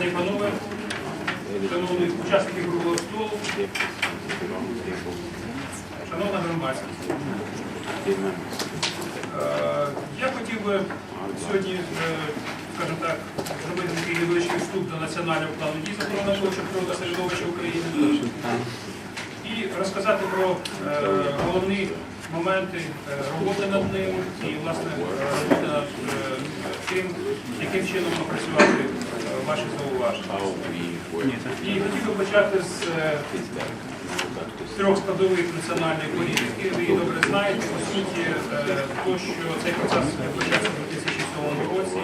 Пані панове, шановні учасники круглого столу, шановна громадськість. Е, Я хотів би сьогодні, е, скажімо так, зробити такий невеличкий вступ до національного плану дій за природоохоронного природного середовища України і розказати про е, головні моменти роботи над ним і, власне, роботи над тим, яким чином напрацювати е, ваші зауваження. І хотів би почати з е, трьох складових національної політики. Ви її добре знаєте. По суті, е, то, що цей процес почався у 2007 році,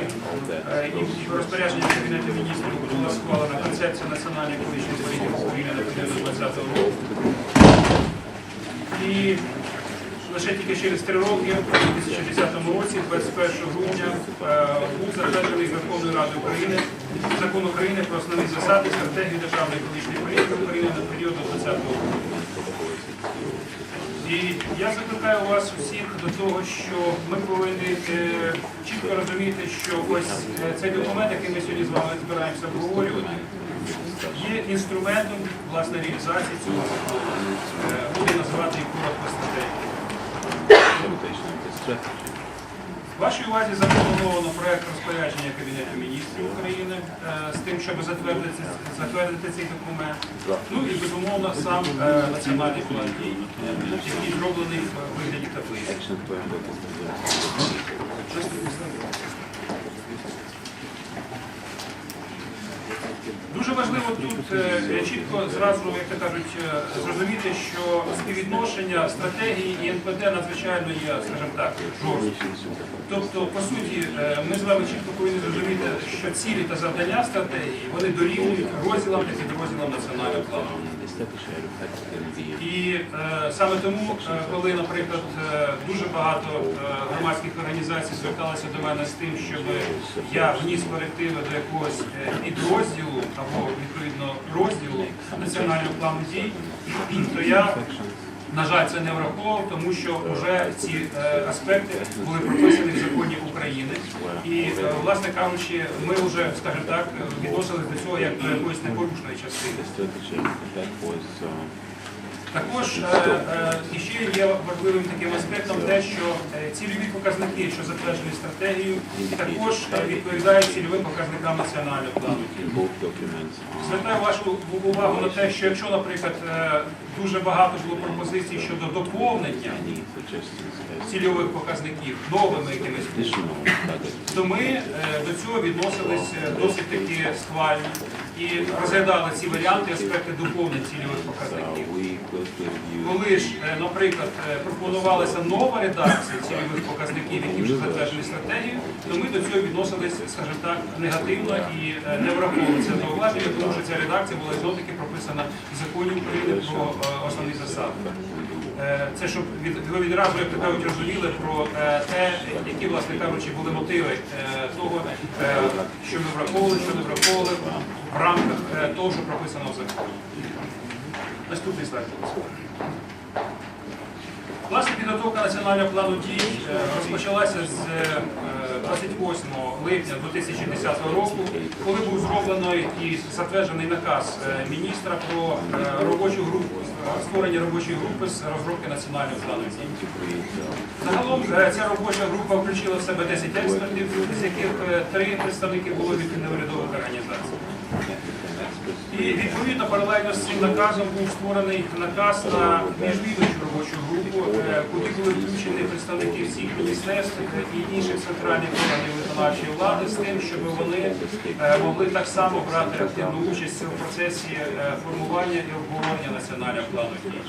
е, і в розпорядженні Кабінету міністрів була схвалена концепція національної екологічної політики України до 2020 року. І лише тільки через три роки, у 2010 році, 21 грудня, е, був затверджений Верховною Радою України закон України про основні засади стратегії державної екологічної політики України на період до 2020 року. І я закликаю вас усіх до того, що ми повинні е, чітко розуміти, що ось е, цей документ, який ми сьогодні з вами збираємося обговорювати, є інструментом власне реалізації цього. Е, Буде називати коротко стратегію. В вашій увазі запропоновано проект розпорядження Кабінету міністрів України е, з тим, щоб затвердити, затвердити цей документ. Ну і безумовно сам е, національний план дій, який зроблений в вигляді таблиці. Дуже важливо тут е, чітко зразу, як кажуть, е, зрозуміти, що співвідношення стратегії і НПД надзвичайно є, скажімо так, жорсткі. Тобто, по суті, е, ми з вами чітко повинні зрозуміти, що цілі та завдання стратегії вони дорівнюють розділам та підрозділам національного плану. І е, саме тому, е, коли, наприклад, е, дуже багато е, громадських організацій зверталися до мене з тим, щоб я вніс корективи до якогось е, підрозділу або відповідно розділу національного плану дій, то я на жаль, це не враховував, тому що вже ці е, аспекти були прописані в законі України. І, е, власне кажучи, ми вже, скажімо так, відносились до цього як до якоїсь непорушної частини. Також е, е, іще є важливим таким аспектом те, що е, цільові показники, що затверджені стратегією, також відповідають цільовим показникам національного плану. Звертаю вашу увагу на те, що якщо, наприклад, дуже багато було пропозицій щодо доповнення цільових показників новими якимись то ми до цього відносились досить таки схвально і розглядали ці варіанти, аспекти доповнень цільових показників. Коли ж, е, наприклад, е, пропонувалася нова редакція цільових показників, які вже затверджені стратегією, то ми до цього відносились, скажімо так, негативно і е, не враховували це зауваження, тому що ця редакція була знов таки прописана в законі України про основні засади. Е, Це щоб ви відразу, як то розуміли про е, те, які, власне кажучи, були мотиви е, того, що ми враховували, що не враховували в рамках того, що прописано в законі. Наступний слайд. Власне, підготовка національного плану дій розпочалася з е, 28 липня 2010 року, коли був зроблений і затверджений наказ міністра про робочу групу, створення робочої групи з розробки національних плану дій. Загалом ця робоча група включила в себе 10 експертів, з яких е, три представники було від неурядових організацій. І відповідно паралельно з цим наказом був створений наказ на міжвідомчу робочу групу, е, куди були включені представники всіх міністерств і інших центральних органів виконавчої влади з тим, щоб вони е, могли так само брати активну участь у процесі е, формування і обговорення національного плану дій.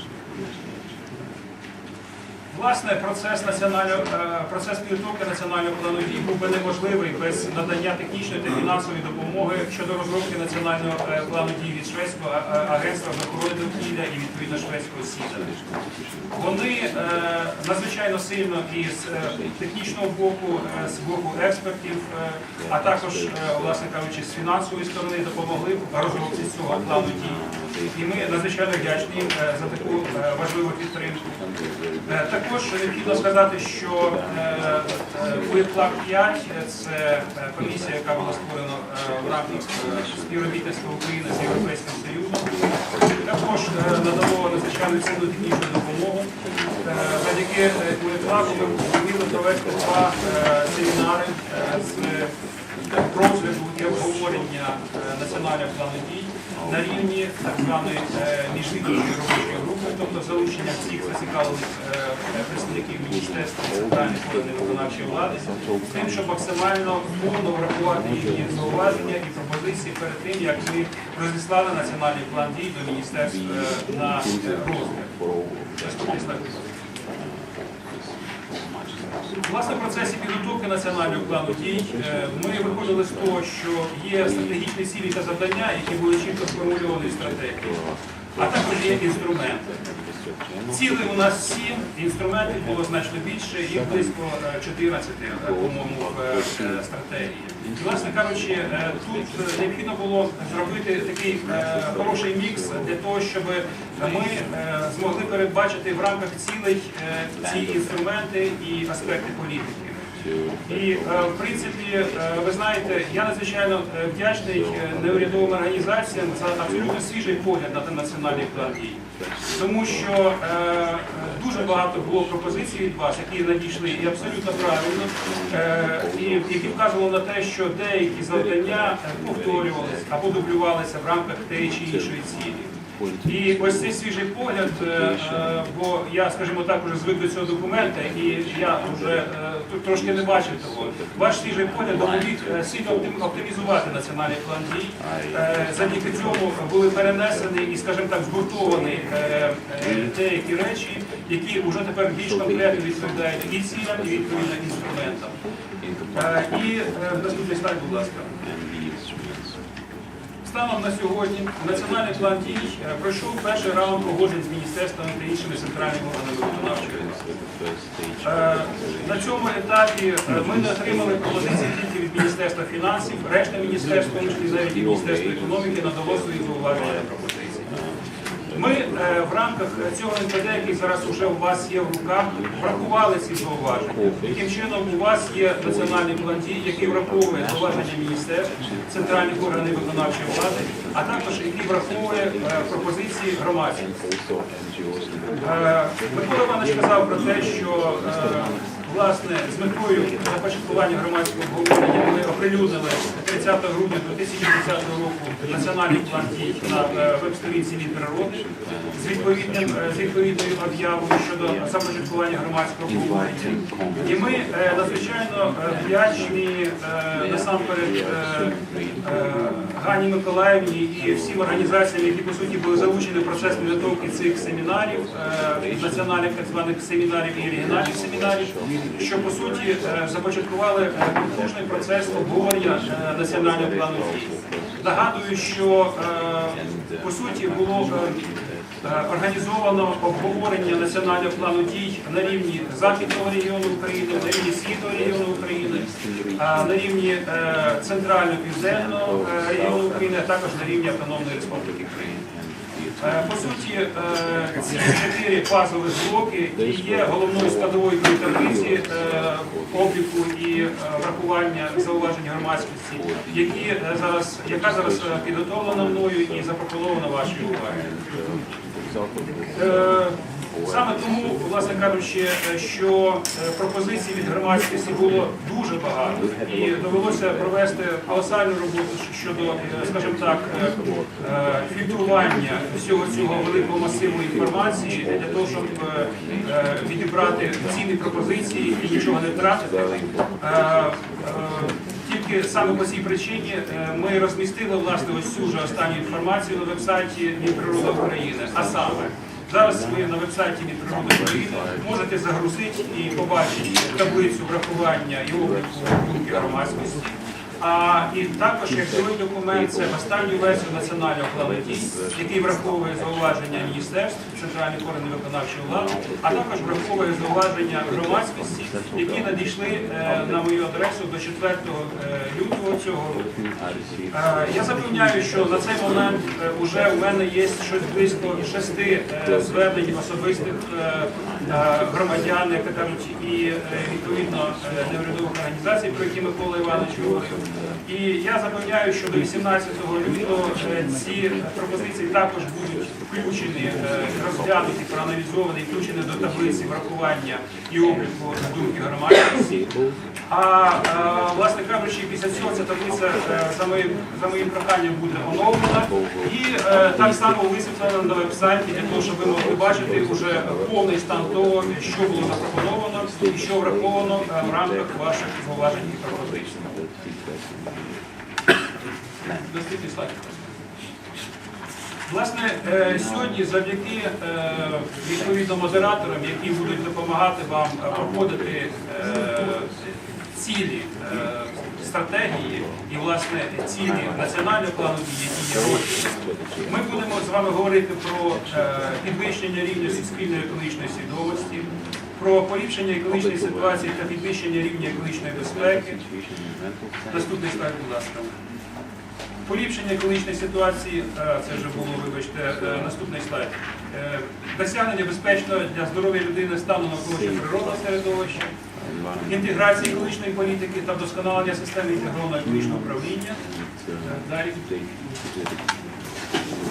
Власне, процес е, процес підготовки національного плану дій був би неможливий без надання технічної та фінансової допомоги щодо розробки національного е, плану дій від шведського е, агентства з охорони довкілля і відповідно шведського СІДа. Вони надзвичайно сильно із технічного боку, з боку експертів, а також, власне кажучи, з фінансової сторони допомогли в розробці цього плану дій. І ми надзвичайно вдячні е, за таку е, важливу підтримку. Е, Також необхідно сказати, що УЄПЛАК 5 це комісія, яка була створена в рамках співробітництва України з Європейським Союзом. Також надамо надзвичайно цінну технічну допомогу. Завдяки УЄПЛАКу ми зуміли провести два семінари з розгляду і обговорення національного плану дій на рівні так званої е, міжвідомчої робочої групи, тобто залучення всіх зацікавлених е, представників міністерства і центральних органів виконавчої влади, з тим, щоб максимально повно врахувати їхні зауваження і пропозиції перед тим, як ми розіслали національний план дій до міністерств е, на розгляд. Наступний слайд, будь ласка. Власне, в процесі підготовки національного плану дій е, ми виходили з того, що є стратегічні цілі та завдання, які були чітко сформульовані в стратегії, а також є інструменти. Цілей у нас сім, інструментів було значно більше, їх близько е, 14, е, по-моєму, в е, е, стратегії. І, Власне кажучи, е, тут е, необхідно було зробити такий е, хороший мікс для того, щоб ми змогли передбачити в рамках цілей ці інструменти і аспекти політики. І е, в принципі, е, ви знаєте, я надзвичайно е, вдячний неурядовим організаціям за абсолютно свіжий погляд на національний план. Тому що дуже багато було пропозицій від вас, які надійшли і абсолютно правильно, і які вказували на те, що деякі завдання повторювалися або дублювалися в рамках тієї чи іншої цілі. І ось цей свіжий погляд, е, е, бо я, скажімо так, вже звик до цього документа, і я вже е, трошки не бачив того. Ваш свіжий погляд допоміг сильно оптимізувати національний план дій. Завдяки цьому були перенесені і, скажімо так, згуртовані деякі речі, які вже тепер більш конкретно відповідають і цілям, і відповідно інструментам. І наступний слайд, будь ласка. Станом на сьогодні Національний план дій е, пройшов перший раунд погоджень з міністерствами та іншими центральними органами виконавчої. Е, На цьому етапі е, ми не отримали пропозиції тільки від Міністерства фінансів, решта міністерства, і навіть і Міністерство економіки, надало свої зауваження. Ми е, в рамках цього НПД, який зараз вже у вас є в руках, врахували ці зауваження. Таким чином, у вас є національний план дій, який враховує зауваження міністерств, центральних органів виконавчої влади, а також який враховує е, пропозиції громадськості. Е, Микола Іванович казав про те, що власне з метою започаткування громадського обговорення ми оприлюднили 30 грудня 2010 року національний план дій на е, веб-сторінці Мінприроди з відповідним е, з відповідною об'явою щодо започаткування громадського обговорення. І ми е, надзвичайно вдячні насамперед Гані Миколаївні і всім організаціям, які по суті були залучені в процес підготовки цих семінарів, національних так званих семінарів і регіональних семінарів, що по суті е, започаткували е, потужний процес обговорення е, національного плану дій. Нагадую, що е, по суті було е, е, організовано обговорення національного плану дій на рівні західного регіону України, на рівні східного регіону України, на рівні е, центрального південного е, регіону України, а також на рівні Автономної Республіки Крим. Е, По суті, е, ці чотири базові блоки і є головною складовою таблиці е, обліку і е, врахування зауважень громадськості, які е, зараз, яка зараз е, підготовлена мною і запропонована вашій увазі. Е, Саме тому, власне кажучи, е, що е, пропозицій від громадськості було дуже багато, і довелося провести колосальну роботу щодо, е, скажімо так, е, е, фільтрування всього цього великого масиву інформації для того, щоб е, е, відібрати цінні пропозиції і нічого не втратити. Е, тільки саме по цій причині ми розмістили власне ось цю вже останню інформацію на вебсайті Мінприроди України. А саме зараз ви на вебсайті Мінприроди України можете загрузити і побачити таблицю врахування і обліку громадськості. А і також як другий документ це останню версію національного плану дій, який враховує зауваження міністерств, центральних органів виконавчої влади, а також враховує зауваження громадськості, які надійшли е, на мою адресу до 4 е, лютого цього року. Е, Я запевняю, що на цей момент вже у мене є щось близько шести звернень особистих е, е, громадян, кажуть, і е, відповідно неврядових організацій, про які Микола Іванович говорив. І я запевняю, що до 18 лютого е, ці пропозиції також будуть включені, е, розглянуті, проаналізовані, включені до таблиці врахування і обліку думки громадськості. А е, власне кажучи, після цього ця таблиця е, за моїм за моїм проханням буде оновлена і е, так само висвітлена на веб-сайті для того, щоб ви могли бачити вже повний стан того, що було запропоновано і що враховано в рамках ваших зауважень і пропозицій. Наступний слайд. Власне, сьогодні завдяки відповідно модераторам, які будуть допомагати вам проходити цілі е, стратегії і власне цілі національного плану які є роки, ми будемо з вами говорити про е, підвищення рівня суспільної екологічної свідомості, про поліпшення екологічної ситуації та підвищення рівня екологічної безпеки. Наступний слайд, будь ласка. Поліпшення екологічної ситуації, е, це вже було, вибачте, наступний слайд. Досягнення безпечного для здоров'я людини стану навколишнього природного середовища, інтеграція екологічної політики та вдосконалення системи інтегрованого екологічного управління. Далі.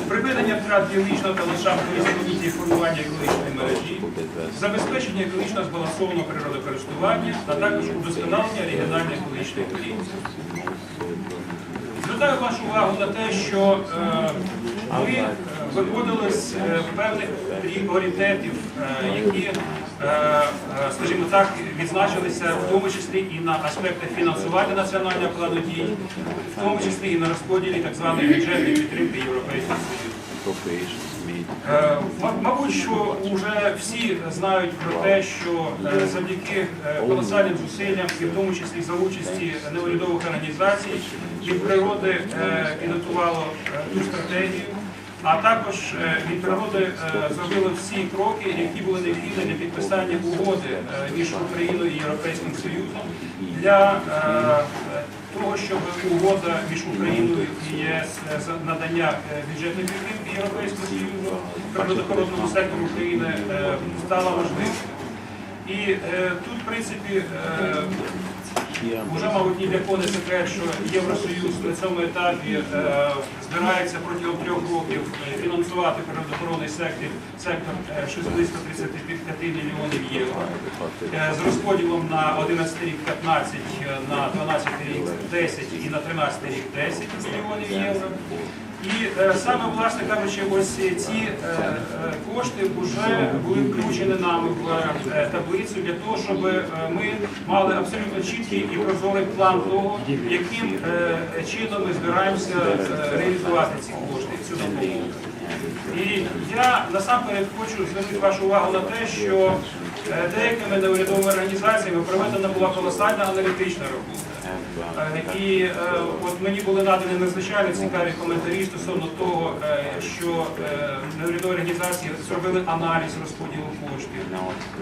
Припинення втрат біологічного та ландшафтного різноманіття формування екологічної мережі, забезпечення екологічно збалансованого природокористування, а також удосконалення регіональної екологічної політики. Звертаю вашу увагу на те, що е, ми е, виходили з е, певних пріоритетів, які, скажімо так, відзначилися в тому числі і на аспектах фінансування національного плану дій, в тому числі і на розподілі так званої бюджетної підтримки Європейського Союзу. Е, Мабуть, що вже всі знають про те, що е, завдяки е, колосальним зусиллям, і в тому числі за участі неурядових організацій, від природи е, підготувало е, ту стратегію, а також е, від природи е, зробило всі кроки, які були необхідні для підписання угоди е, між Україною і Європейським Союзом для того, щоб угода між Україною і ЄС надання бюджетної підтримки Європейського Союзу природоохоронному сектору України стала можливою. І тут, в принципі, вже, мабуть, ні для кого не секрет, що Євросоюз на цьому етапі е, збирається протягом трьох років е, фінансувати природоохоронний сектор, сектор е, щось близько 35 мільйонів євро. Е, з розподілом на 11 рік 15, е, на 12 рік 10 і на 13 рік 10 мільйонів євро. І е, саме, власне кажучи, ось ці е, е, кошти вже були включені нами в таблицю для того, щоб ми мали абсолютно чіткий і прозорий план того, яким чином ми збираємося реалізувати ці кошти, цю допомогу. І я насамперед хочу звернути вашу увагу на те, що деякими неурядовими організаціями проведена була колосальна аналітична робота. Е, І е, от мені були надані надзвичайно цікаві коментарі стосовно того, е, що неурядові організації зробили аналіз розподілу коштів.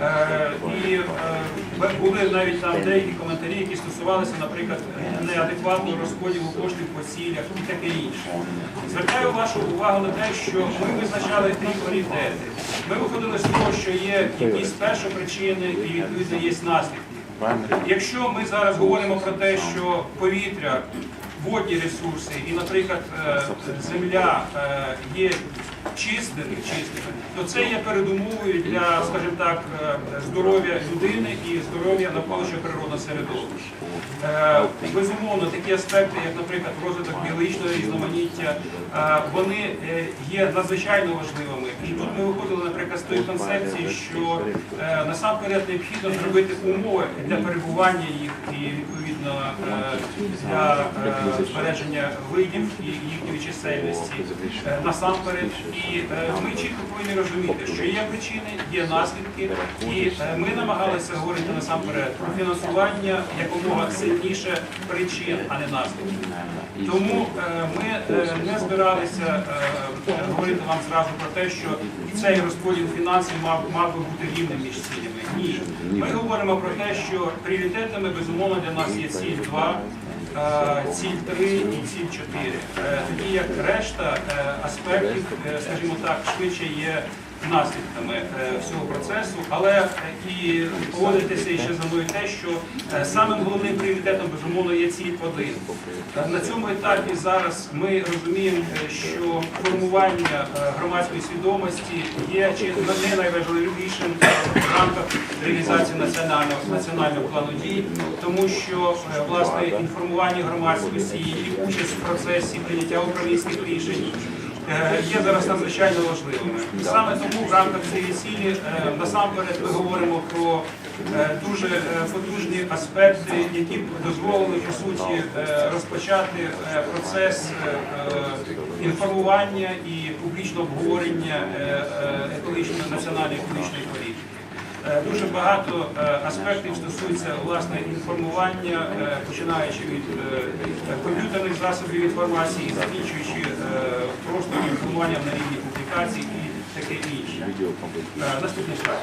Е, І були навіть там деякі коментарі, які стосувалися, наприклад, неадекватного розподілу коштів по цілях і таке інше. Звертаю вашу увагу на те, що ми визначали три пріоритети. Ми виходили з того, що є якісь першопричини і відповідно є наслідки. Якщо ми зараз говоримо про те, що повітря, водні ресурси і, наприклад, е, земля е, є чистими, чистими, то це є передумовою для, скажімо так, е, здоров'я людини і здоров'я навколишнього природного середовища. Е, Безумовно, такі аспекти, як, наприклад, розвиток біологічного різноманіття, е, вони є надзвичайно важливими. І тут ми виходили, наприклад, з тої концепції, що насамперед необхідно зробити умови для перебування їх і відповідно для збереження видів і їхньої чисельності. Насамперед, І е, ми чітко повинні розуміти, що є причини, є наслідки, і е, ми намагалися говорити насамперед про фінансування якомога сильніше причин, а не наслідків. Тому е, ми не збиралися говорити вам зразу про те, що цей розподіл фінансів мав, мав би бути рівним між цілями. Ні. Ми говоримо про те, що пріоритетами безумовно для нас є ціль 2, е, ціль 3 і ціль 4. Е, Тоді як решта е, аспектів, е, скажімо так, швидше є наслідками е, всього процесу, але е, і погодитися ще за мною те, що е, самим головним пріоритетом безумовно є 1. Е, На цьому етапі зараз ми розуміємо, що формування громадської свідомості є чи не найважливішим в рамках реалізації національного національного плану дій, тому що власне інформування громадськості і участь в процесі прийняття управлінських рішень. Е, Є зараз надзвичайно важливими. Саме тому в рамках цієї цілі е, насамперед ми говоримо про е, дуже потужні аспекти, які дозволили по суті розпочати процес інформування і публічного обговорення екологічної національної екологічної Дуже багато е, аспектів стосується власне інформування, е, починаючи від е, комп'ютерних засобів інформації, закінчуючи е, просто інформуванням на рівні публікацій і таке інше. Е, Наступний слайд.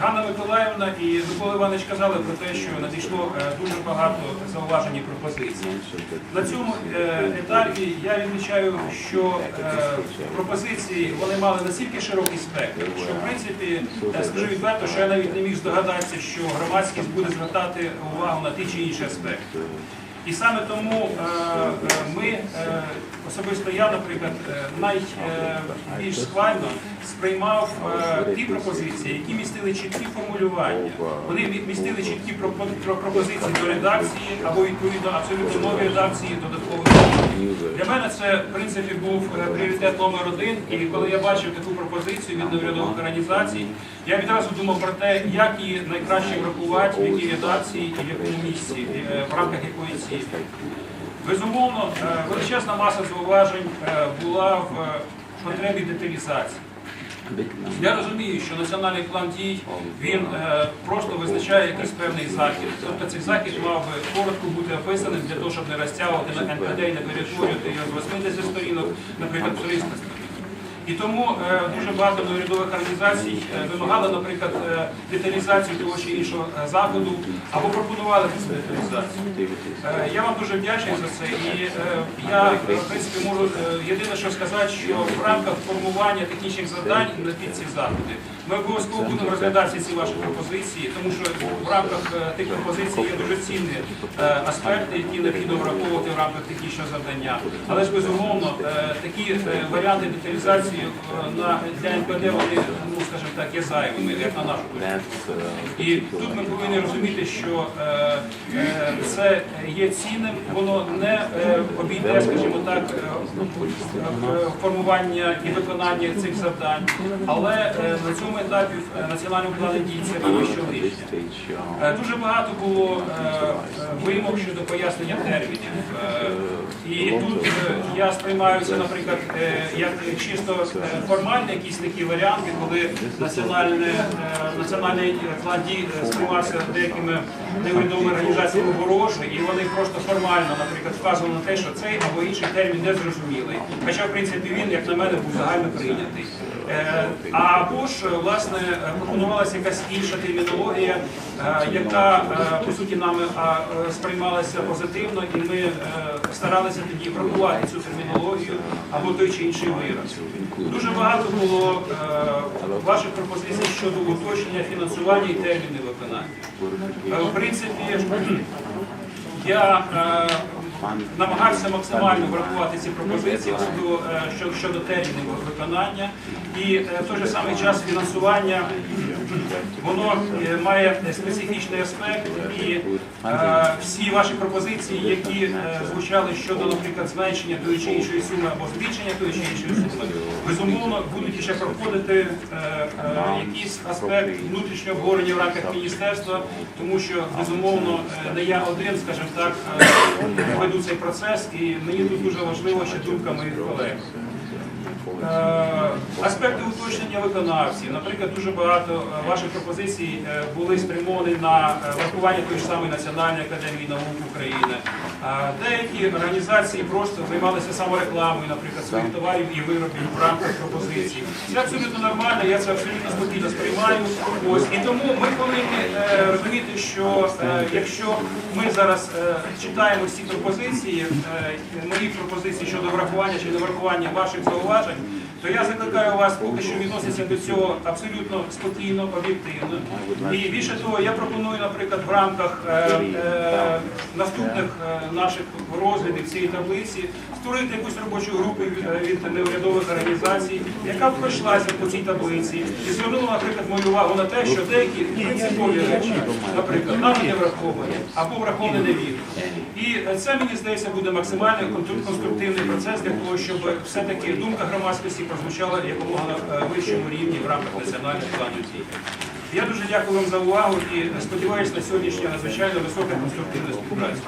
Ганна Миколаївна і Микола Іванович казали про те, що надійшло е, дуже багато зауважень і пропозицій. На цьому е, етапі я відмічаю, що е, пропозиції вони мали настільки широкий спектр, що в принципі скажу відверто, що я навіть не міг здогадатися, що громадськість буде звертати увагу на ті чи інші аспекти. І саме тому ми, особисто я, наприклад, е, найбільш схвально сприймав е, ті пропозиції, які містили чіткі формулювання. Вони містили чіткі пропозиції до редакції або відповідно абсолютно нові редакції додаткових. Для мене це в принципі був е, пріоритет номер один. І коли я бачив таку пропозицію від неурядових організацій, я відразу думав про те, як її найкраще врахувати, в якій редакції і в якому місці, е, в рамках якої цілі. Безумовно, е, величезна маса зауважень е, була в е, потребі деталізації. Я розумію, що національний план дій він е, просто визначає якийсь певний захід. Тобто цей захід мав би коротко бути описаним для того, щоб не розтягувати на НКД і не перетворювати його з 80 сторінок, наприклад, в 300 сторінок. І тому е, дуже багато неурядових організацій е, вимагали, наприклад, е, деталізацію того чи іншого заходу або пропонували цю деталізацію. Я вам дуже вдячний за це. І я, в принципі, можу єдине, що сказати, що в рамках формування технічних завдань на ці заходи ми обов'язково будемо розглядати ці ваші пропозиції, тому що в рамках е, тих пропозицій є дуже цінні е, аспекти, які необхідно враховувати в рамках технічного завдання. Але ж безумовно е, такі варіанти деталізації для НПД вони, ну скажімо так, є зайвими, як на нашу точку. І тут ми повинні розуміти, що це є цінним, воно не обійде, скажімо так, формування і виконання цих завдань. Але на цьому етапі е, національному плані дій це поки що. Е, Дуже багато було е, вимог щодо пояснення термінів. І тут я сприймаю це, наприклад, як чисто формальні якісь такі варіанти, коли національний план дій сприймався деякими невідомими організаціями ворожі, і вони просто формально, наприклад, вказували на те, що цей або інший термін не зрозумілий. Хоча, в принципі, він, як на мене, був загально прийнятий. Е, Або ж, е, власне, пропонувалася якась інша термінологія, е, яка, по суті, нами сприймалася позитивно, і ми старалися тоді врахувати цю термінологію або той чи інший вираз. Дуже багато було ваших пропозицій щодо уточнення фінансування і терміни виконання. В принципі, я намагався максимально врахувати ці пропозиції, особливо е, щодо термінів виконання. І е, в той же самий час фінансування воно е, має специфічний аспект. І всі ваші пропозиції, які звучали щодо, наприклад, зменшення тої чи іншої суми або збільшення тої чи іншої суми, безумовно будуть ще проходити якийсь аспект внутрішнього обговорення в рамках міністерства, тому що безумовно не я один, скажімо так, веду цей процес, і мені тут дуже важливо ще думка моїх колег. Е, Аспекти уточнення виконавців. Наприклад, дуже багато е, ваших пропозицій е, були спрямовані на врахування тої ж самої Національної академії наук України. Деякі організації просто займалися саморекламою, наприклад, своїх товарів і виробів в рамках пропозицій. Це абсолютно нормально, я це абсолютно спокійно сприймаю. Ось і тому ми повинні е, розуміти, що е, якщо ми зараз е, читаємо всі пропозиції, мої пропозиції щодо врахування чи не врахування ваших зауважень, то я закликаю вас поки що відноситися до цього абсолютно спокійно, об'єктивно. І більше того, я пропоную, наприклад, в рамках е, е, наступних е, наших розглядів цієї таблиці створити якусь робочу групу від, е, від неурядових організацій, яка б пройшлася по цій таблиці і звернула, наприклад, мою увагу на те, що деякі принципові речі, наприклад, нами не враховані або враховані невірно. І це мені здається буде максимально конструктивний процес для того, щоб все-таки думка громадськості прозвучала якомога на е, вищому рівні в рамках національних планів дій. Я дуже дякую вам за увагу і сподіваюся на сьогоднішнє надзвичайно високе конструктивне співпрацю.